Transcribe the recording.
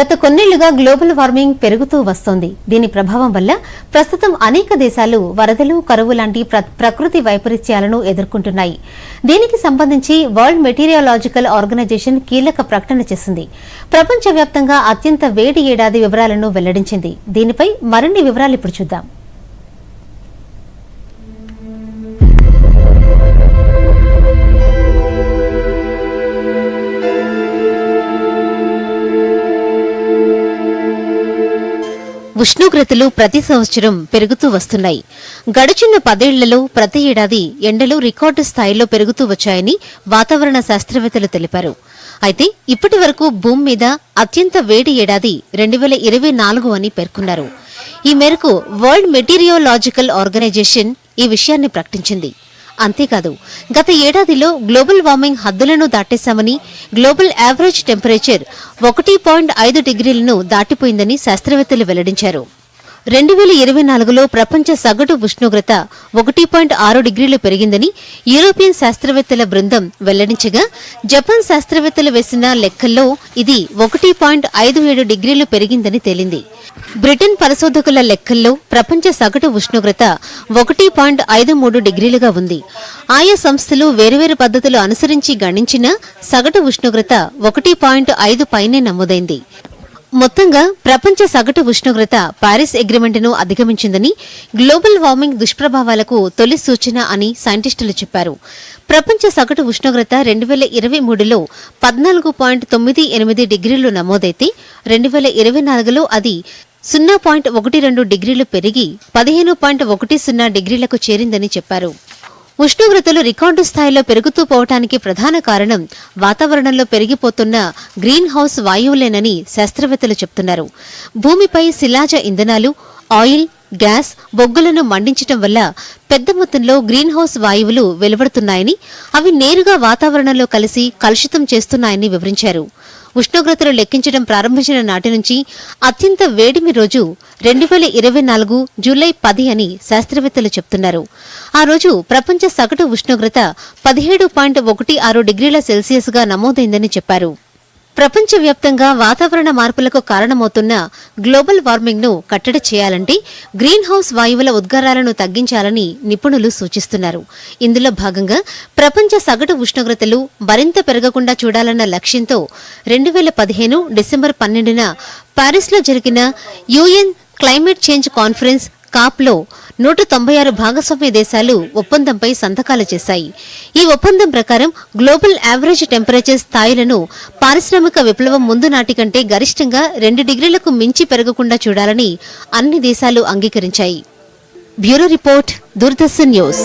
గత కొన్నేళ్ళుగా global warming పెరుగుతూ వస్తోంది. దీని ప్రభావం వల్ల ప్రస్తుతం అనేక దేశాలు వరదలు కరువు లాంటి ప్ర- ప్రకృతి వైపరీత్యాలను ఎదుర్కొంటున్నాయి. దీనికి సంబంధించి వరల్డ్ మెటీరియాలజికల్ ఆర్గనైజేషన్ కీలక ప్రకటన చేసింది. ప్రపంచవ్యాప్తంగా అత్యంత వేడి ఏడాది వివరాలను వెల్లడించింది. దీనిపై మరిన్ని వివరాలు ఇప్పుడు చూద్దాం. ఉష్ణోగ్రతలు ప్రతి సంవత్సరం పెరుగుతూ వస్తున్నాయి. గడిచిన పదేళ్ళలో ప్రతి ఏడాది ఎండలు రికార్డు స్థాయిలో పెరుగుతూ వచ్చాయని వాతావరణ శాస్త్రవేత్తలు తెలిపారు. అయితే ఇప్పటి వరకు భూమి మీద అత్యంత వేడి ఏడాది రెండు వేల ఇరవై నాలుగు అని పేర్కొన్నారు. ఈ మేరకు వరల్డ్ మెటీరియోలాజికల్ ఆర్గనైజేషన్ ఈ విషయాన్ని ప్రకటించింది. అంతేకాదు గత ఏడాదిలో గ్లోబల్ వార్మింగ్ హద్దులను దాటేశామని గ్లోబల్ యావరేజ్ టెంపరేచర్ ఒకటి పాయింట్ ఐదు డిగ్రీలను దాటిపోయిందని శాస్త్రవేత్తలు వెల్లడించారు. రెండు వేల ఇరవై నాలుగులో ప్రపంచ సగటు ఉష్ణోగ్రత ఒకటి పాయింట్ ఆరు డిగ్రీలు పెరిగిందని యూరోపియన్ శాస్త్రవేత్తల బృందం వెల్లడించగా జపాన్ శాస్త్రవేత్తలు వేసిన లెక్కల్లో ఇది ఒకటి పాయింట్ ఐదు ఏడు డిగ్రీలు పెరిగిందని తేలింది. బ్రిటన్ పరిశోధకుల లెక్కల్లో ప్రపంచ సగటు ఉష్ణోగ్రత ఒకటి పాయింట్ ఐదు మూడు డిగ్రీలుగా ఉంది. ఆయా సంస్థలు వేర్వేరు పద్ధతులు అనుసరించి గణించిన సగటు ఉష్ణోగ్రత ఒకటి పాయింట్ ఐదు పైనే నమోదైంది. మొత్తంగా ప్రపంచ సగటు ఉష్ణోగ్రత పారిస్ అగ్రిమెంట్ను అధిగమించిందని గ్లోబల్ వార్మింగ్ దుష్ప్రభావాలకు తొలి సూచన అని సైంటిస్టులు చెప్పారు. ప్రపంచ సగటు ఉష్ణోగ్రత రెండు వేల ఇరవై మూడులో పద్నాలుగు పాయింట్ తొమ్మిది ఎనిమిది డిగ్రీలు నమోదైతే రెండు వేల ఇరవై నాలుగులో అది సున్నా పాయింట్ ఒకటి రెండు డిగ్రీలు పెరిగి పదిహేను పాయింట్ ఒకటి సున్నా డిగ్రీలకు చేరిందని చెప్పారు. ఉష్ణోగ్రతలు రికార్డు స్థాయిలో పెరుగుతూ పోవటానికి ప్రధాన కారణం వాతావరణంలో పెరిగిపోతున్న గ్రీన్ హౌస్ వాయువులేనని శాస్త్రవేత్తలు చెప్తున్నారు. భూమిపై శిలాజ ఇంధనాలు ఆయిల్ గ్యాస్ బొగ్గులను మండించటం వల్ల పెద్ద మొత్తంలో గ్రీన్ హౌస్ వాయువులు వెలువడుతున్నాయని అవి నేరుగా వాతావరణంలో కలిసి కలుషితం చేస్తున్నాయని వివరించారు. ఉష్ణోగ్రతలు లెక్కించడం ప్రారంభించిన నాటి నుంచి అత్యంత వేడిమి రోజు రెండు వేల ఇరవై నాలుగు జూలై పది అని శాస్త్రవేత్తలు చెప్తున్నారు. ఆ రోజు ప్రపంచ సగటు ఉష్ణోగ్రత పదిహేడు పాయింట్ ఒకటి ఆరు డిగ్రీల సెల్సియస్గా నమోదైందని చెప్పారు. ప్రపంచవ్యాప్తంగా వాతావరణ మార్పులకు కారణమవుతున్న గ్లోబల్ వార్మింగ్ను కట్టడి చేయాలంటే గ్రీన్ హౌస్ వాయువుల ఉద్గారాలను తగ్గించాలని నిపుణులు సూచిస్తున్నారు. ఇందులో భాగంగా ప్రపంచ సగటు ఉష్ణోగ్రతలు మరింత పెరగకుండా చూడాలన్న లక్ష్యంతో రెండు వేల పదిహేను డిసెంబర్ పన్నెండున పారిస్లో జరిగిన యుఎన్ క్లైమేట్ చేంజ్ కాన్ఫరెన్స్ కాప్లో నూట తొంభై ఆరు భాగస్వామ్య దేశాలు ఒప్పందంపై సంతకాలు చేశాయి. ఈ ఒప్పందం ప్రకారం గ్లోబల్ యావరేజ్ టెంపరేచర్ స్థాయిలను పారిశ్రామిక విప్లవం ముందు నాటి కంటే గరిష్టంగా రెండు డిగ్రీలకు మించి పెరగకుండా చూడాలని అన్ని దేశాలు అంగీకరించాయి. Bureau report Doordarshan news.